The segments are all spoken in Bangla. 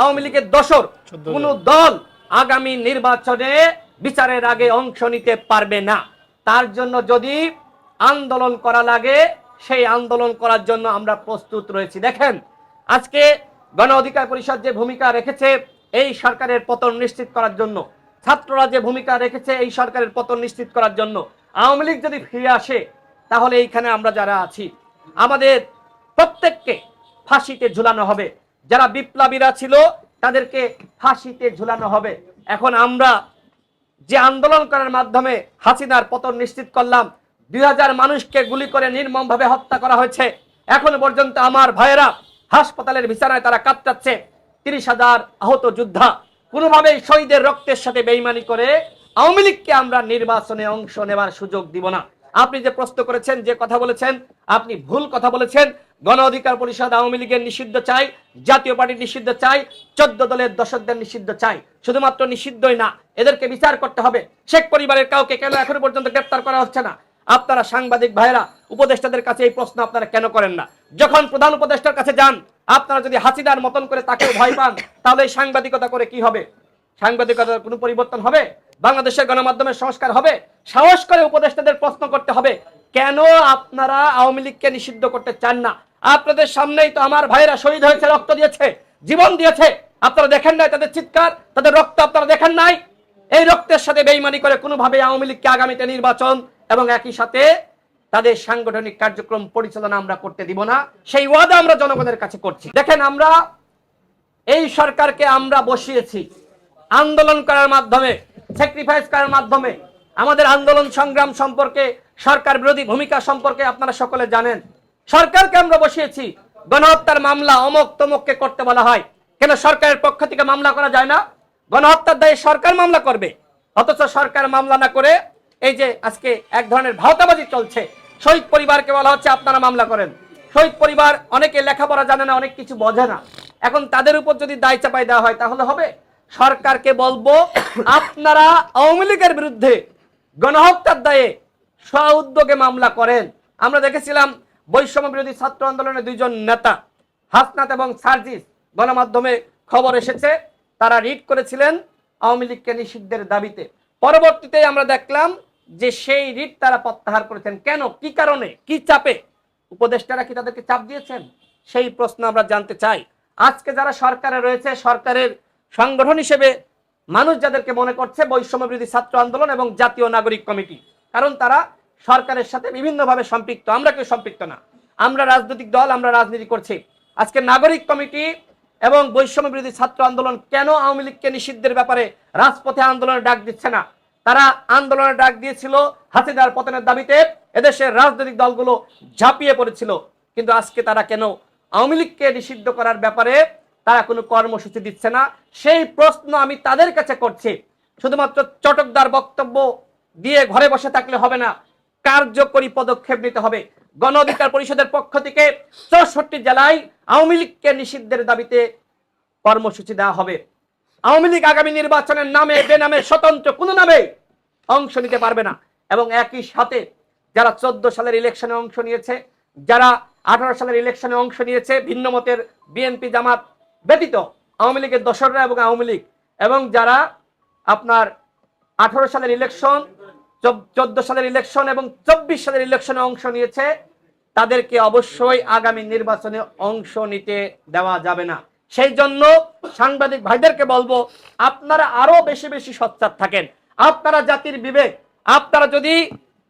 আওয়ামী লীগের দশর কোন দল আগামী নির্বাচনে বিচারের আগে অংশ নিতে পারবে না। তার জন্য যদি আন্দোলন করা লাগে সেই আন্দোলন করার জন্য আমরা প্রস্তুত রয়েছি। দেখেন আজকে গণ অধিকার পরিষদ যে ভূমিকা রেখেছে এই সরকারের পতন নিশ্চিত করার জন্য ছাত্ররা যে ভূমিকা রেখেছে এই সরকারের পতন নিশ্চিত করার জন্য আওয়ামী লীগ যদি ফিরে আসে তাহলে এইখানে আমরা যারা আছি আমাদের প্রত্যেককে ফাঁসিতে ঝুলানো হবে। যারা বিপ্লবীরা ছিল, তাদেরকে ফাঁসিতে ঝুলানো হবে। এখন আমরা যে আন্দোলন করার মাধ্যমে হাসিনার পতন নিশ্চিত করলাম, দুই হাজার মানুষকে গুলি করে নির্মমভাবে হত্যা করা হয়েছে। এখন পর্যন্ত আমার ভাইয়েরা হাসপাতালের বিছানায় তারা কাঁপটাচ্ছে তিরিশ হাজার আহত যোদ্ধা কোনোভাবেই শহীদের রক্তের সাথে বেইমানি করে আওয়ামী লীগকে আমরা নির্বাচনে অংশ নেবার সুযোগ দিব না। আপনি যে প্রশ্ন করেছেন, যে কথা বলেছেন, আপনি ভুল কথা বলেছেন। গণ অধিকার পরিষদ আওয়ামী লীগের নিষিদ্ধ চাই, জাতীয় পার্টি নিষিদ্ধ চাই, চোদ্দ দলের দশকদের নিষিদ্ধ চাই। শুধুমাত্র নিষিদ্ধই না, এদেরকে বিচার করতে হবে। শেখ পরিবারের কাউকে কেন এখনও পর্যন্ত গ্রেপ্তার করা হচ্ছে না? আপনারা সাংবাদিক ভাইরা উপদেষ্টাদের কাছে এই প্রশ্ন আপনারা কেন করেন না? যখন প্রধান উপদেষ্টার কাছে যান, আপনারা যদি হাসিদার মতন করে তাকেও ভয় পান, তাহলে সাংবাদিকতা করে কি হবে? সাংবাদিকতার কোনো পরিবর্তন হবে? বাংলাদেশের গণমাধ্যমের সংস্কার হবে, সাহস করে উপদেষ্টাদের প্রশ্ন করতে হবে, কেন আপনারা আওয়ামী লীগকে নিষিদ্ধ করতে চান না? আপনাদের সামনেই তো আমার ভাইয়েরা শহীদ হয়েছে, রক্ত দিয়েছে, জীবন দিয়েছে। আপনারা দেখেন নাই তাদের চিৎকার, তাদের রক্ত আপনারা দেখেন নাই? এই রক্তের সাথে বেইমানি করে কোনোভাবে আওয়ামী লীগকে আগামীতে নির্বাচন এবং একই সাথে তাদের সাংগঠনিক কার্যক্রম পরিচালনা আমরা করতে দিব না, সেই ওয়াদা আমরা জনগণের কাছে করছি। দেখেন আমরা এই সরকারকে আমরা বসিয়েছি, আন্দোলন করার মাধ্যমে স্যাক্রিফাইস করার মাধ্যমে আমাদের আন্দোলন সংগ্রাম সম্পর্কে, সরকার বিরোধী ভূমিকা সম্পর্কে আপনারা সকলে জানেন। সরকারকে আমরা বসিয়েছি, গণহত্যার মামলা অমক তমককে করতে বলা হয়। কেন সরকারের পক্ষ থেকে মামলা করা যায় না? গণহত্যার দায়ে সরকার মামলা করবে। অথচ সরকার মামলা না করে এই যে আজকে এক ধরনের ভাওতাবাজি চলছে। শহীদ পরিবারকে বলা হচ্ছে, আপনারা মামলা করেন। শহীদ পরিবার অনেকে লেখাপড়া জানে না, অনেক কিছু বোঝে না। এখন তাদের উপর যদি দায় চাপাই দেওয়া হয়, তাহলে হবে? সরকারকে বলব, আপনারা আওয়ামী লীগের বিরুদ্ধে গণহত্যার দায়ে স্ব উদ্যোগে মামলা করেন। আমরা দেখেছিলাম বৈষম্য বিরোধী ছাত্র আন্দোলনের দুইজন নেতা, হাসনাত এবং সার্জিস গণমাধ্যমে খবর এসেছে, তারা রিট করেছিলেন আওয়ামী লীগকে নিষিদ্ধের দাবিতে। পরবর্তীতে আমরা দেখলাম যে সেই রিট তারা প্রত্যাহার করেছেন। কেন? কি কারণে? কি চাপে? উপদেষ্টারা কি তাদেরকে চাপ দিয়েছেন? সেই প্রশ্ন আমরা জানতে চাই। আজকে যারা সরকারে রয়েছে, সরকারের সংগঠন হিসেবে মানুষ যাদেরকে মনে করছে বৈষম্য বিরোধী ছাত্র আন্দোলন এবং জাতীয় নাগরিক কমিটি, কারণ তারা সরকারের সাথে বিভিন্নভাবে সম্পৃক্ত। আমরা কেউ সম্পৃক্ত না। আমরা রাজনৈতিক দল, আমরা রাজনীতি করছি। আজকে নাগরিক কমিটি এবং বৈষম্য বিরোধী ছাত্র আন্দোলন কেন আওয়ামী লীগকে নিষিদ্ধের ব্যাপারে রাজপথে আন্দোলনের ডাক দিচ্ছে না? তারা আন্দোলনের ডাক দিয়েছিল হাসিনার পতনের দাবিতে। এদেশের রাজনৈতিক দলগুলো ঝাঁপিয়ে পড়েছিল। কিন্তু আজকে তারা কেন আওয়ামী লীগকে নিষিদ্ধ করার ব্যাপারে তারা কোনো কর্মসূচি দিচ্ছে না। সেই প্রশ্ন আমি তাদের কাছে করছি। শুধুমাত্র চটকদার বক্তব্য দিয়ে ঘরে বসে থাকলে হবে না, কার্যকরী পদক্ষেপ নিতে হবে। গণ অধিকার পরিষদের পক্ষ থেকে চৌষট্টি জেলায় আওয়ামী লীগকে নিষিদ্ধের দাবিতে কর্মসূচি দেওয়া হবে। আওয়ামী লীগ আগামী নির্বাচনের নামে, বেনামে, স্বতন্ত্র কোনো নামে অংশ নিতে পারবে না। এবং একই সাথে যারা চোদ্দ সালের ইলেকশনে অংশ নিয়েছে, যারা আঠারো সালের ইলেকশনে অংশ নিয়েছে, ভিন্ন মতের বিএনপি জামাত ব্যতীত আওয়ামী লীগের দশররা এবং আওয়ামী লীগ এবং যারা আপনার আঠারো সালের ইলেকশন চোদ্দ সালের ইলেকশন এবং চব্বিশ সালের ইলেকশনে অংশ নিয়েছে, তাদেরকে অবশ্যই আগামী নির্বাচনে অংশ নিতে দেওয়া যাবে না। সেই জন্য সাংবাদিক ভাইদেরকে বলব, আপনারা আরও বেশি বেশি সচ্চার থাকেন। আপনারা জাতির বিবেক, আপনারা যদি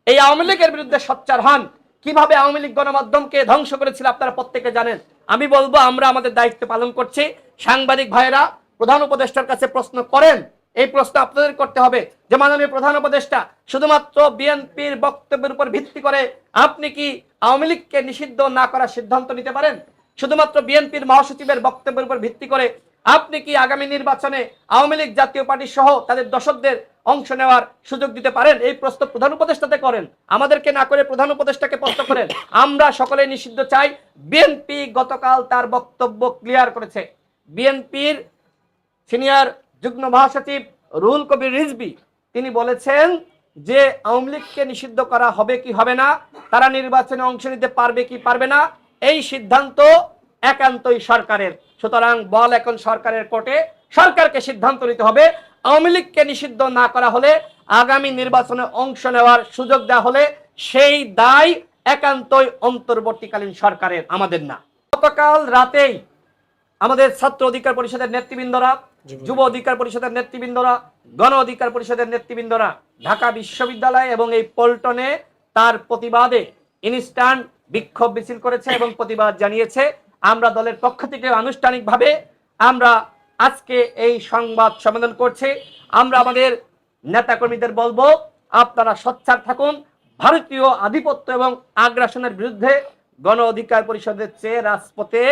এই আওয়ামী লীগের বিরুদ্ধে সচ্চার হন, কীভাবে আওয়ামী লীগ গণমাধ্যমকে ধ্বংস করেছিল আপনারা প্রত্যেকে জানেন। আমি বলব, আমরা আমাদের দায়িত্ব পালন করছি। সাংবাদিক ভাইরা প্রধান উপদেষ্টার কাছে প্রশ্ন করেন। এই প্রশ্ন আপনাদের করতে হবে। যে মাননীয় প্রধান উপদেষ্টা, শুধুমাত্র বিএনপির বক্তব্যের উপর ভিত্তি করে আপনি কি আওয়ামী লীগকে নিষিদ্ধ না করার সিদ্ধান্ত নিতে পারেন? শুধুমাত্র বিএনপির মহাসচিবের বক্তব্যের উপর ভিত্তি করে আপনি কি আগামী নির্বাচনে আওয়ামী লীগ জাতীয় পার্টি সহ তাদের দর্শকদের অংশ নেওয়ার সুযোগ দিতে পারেন? এই প্রশ্ন প্রধান উপদেষ্টাতে করেন। আমাদেরকে না করে প্রধান উপদেষ্টাকে প্রশ্ন করেন। আমরা সকলে নিষিদ্ধ চাই। বিএনপি গতকাল তার বক্তব্য ক্লিয়ার করেছে। বিএনপির সিনিয়র যুগ্ম মহাসচিব রুহুল কবির রিজবি তিনি বলেছেন যে আওয়ামী লীগকে নিষিদ্ধ করা হবে কি হবে না, তারা নির্বাচনে অংশ নিতে পারবে কি পারবে না, এই সিদ্ধান্ত একান্তই সরকারের। সুতরাং বল এখন সরকারের কোর্টে, সরকারকে সিদ্ধান্ত নিতে হবে। আওয়ামী লীগকে নিষিদ্ধ না করা হলে আগামী নির্বাচনে অংশ নেওয়ার সুযোগ দেওয়া হলে সেই দায় একান্তই অন্তর্বর্তীকালীন সরকারের আমাদের না। গতকাল রাতেই আমাদের ছাত্র অধিকার পরিষদের নেতৃবৃন্দরা যুব অধিকার পরিষদের নেতৃবৃন্দরা গণ অধিকার পরিষদের নেতৃবৃন্দরা ঢাকা বিশ্ববিদ্যালয় এবং এই পল্টনে তার প্রতিবাদে ইনস্ট্যান্ট বিক্ষোভ মিছিল করেছে এবং প্রতিবাদ জানিয়েছে। আমরা দলের পক্ষ থেকে আনুষ্ঠানিকভাবে আমরা আজকে এই সংবাদ সম্মেলন করছি। আমরা আমাদের নেতাকর্মীদের বলব আপনারা সোচ্চার থাকুন ভারতীয় আধিপত্য এবং আগ্রাসনের বিরুদ্ধে গণ অধিকার পরিষদের চেয়ে রাজপথে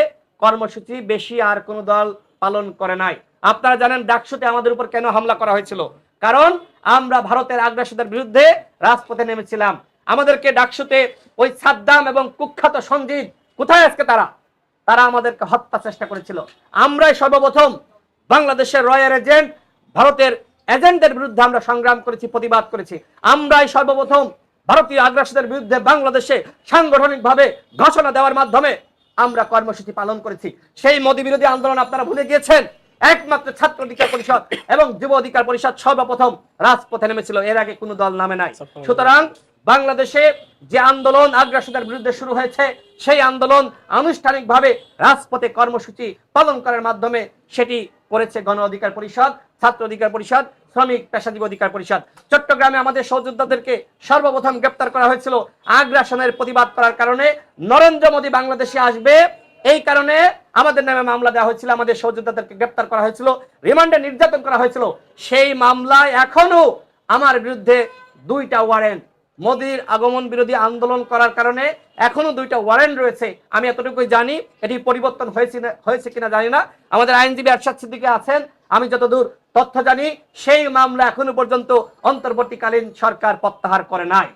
কর্মসূচি বেশি আর কোনো দল পালন করে নাই। আপনারা জানেন ডাকসুতে আমাদের উপর কেন হামলা করা হয়েছিল? কারণ আমরা ভারতের আগ্রাসনের বিরুদ্ধে রাজপথে নেমেছিলাম। আমাদেরকে ডাকসুতে ওই সাদ্দাম এবং কুখ্যাত সঞ্জিত কোথায় আজকে তারা? তারা আমাদেরকে হত্যা চেষ্টা করেছিল। আমরাই সর্বপ্রথম বাংলাদেশের রয়্যাল এজেন্ট, ভারতের এজেন্টদের বিরুদ্ধে আমরা সংগ্রাম করেছি, প্রতিবাদ করেছি। আমরাই সর্বপ্রথম ভারতীয় আগ্রাসনের বিরুদ্ধে বাংলাদেশে সাংগঠনিকভাবে ঘোষণা দেওয়ার মাধ্যমে আমরা কর্মসূচি পালন করেছি। সেই মোদী বিরোধী আন্দোলন আপনারা ভুলে গিয়েছেন? একমাত্র ছাত্র অধিকার পরিষদ এবং যুব অধিকার পরিষদ সর্বপ্রথম রাজপথে নেমেছিল। এর আগে কোনো দল নামে নাই। সুতরাং বাংলাদেশে যে আন্দোলন আগ্রাসনের বিরুদ্ধে শুরু হয়েছে সেই আন্দোলন আনুষ্ঠানিকভাবে রাজপথে কর্মসূচি পালন করার মাধ্যমে সেটি করেছে গণ অধিকার পরিষদ ছাত্র অধিকার পরিষদ শ্রমিক পেশাজীবী অধিকার পরিষদ। চট্টগ্রামে আমাদের সহযোদ্ধাদেরকে সর্বপ্রথম গ্রেপ্তার করা হয়েছিল আগ্রাসনের প্রতিবাদ করার কারণে। নরেন্দ্র মোদী বাংলাদেশে আসবে এই কারণে আমাদের নামে মামলা দেওয়া হয়েছিল, আমাদের সহযোদ্ধাদেরকে গ্রেপ্তার করা হয়েছিল, রিমান্ডে নির্যাতন করা হয়েছিল। সেই মামলায় এখনও আমার বিরুদ্ধে দুইটা ওয়ারেন্ট মোদির আগমন বিরোধী আন্দোলন করার কারণে এখনও দুইটা ওয়ারেন্ট রয়েছে। আমি এতটুকুই জানি, এটি পরিবর্তন হয়েছে হয়েছে কিনা জানি না। আমাদের আইনজীবী আরশাদ সিদ্দিকে আছেন আমি যতদূর তথ্য জানি সেই মামলা এখনও পর্যন্ত অন্তর্বর্তীকালীন সরকার প্রত্যাহার করে নাই।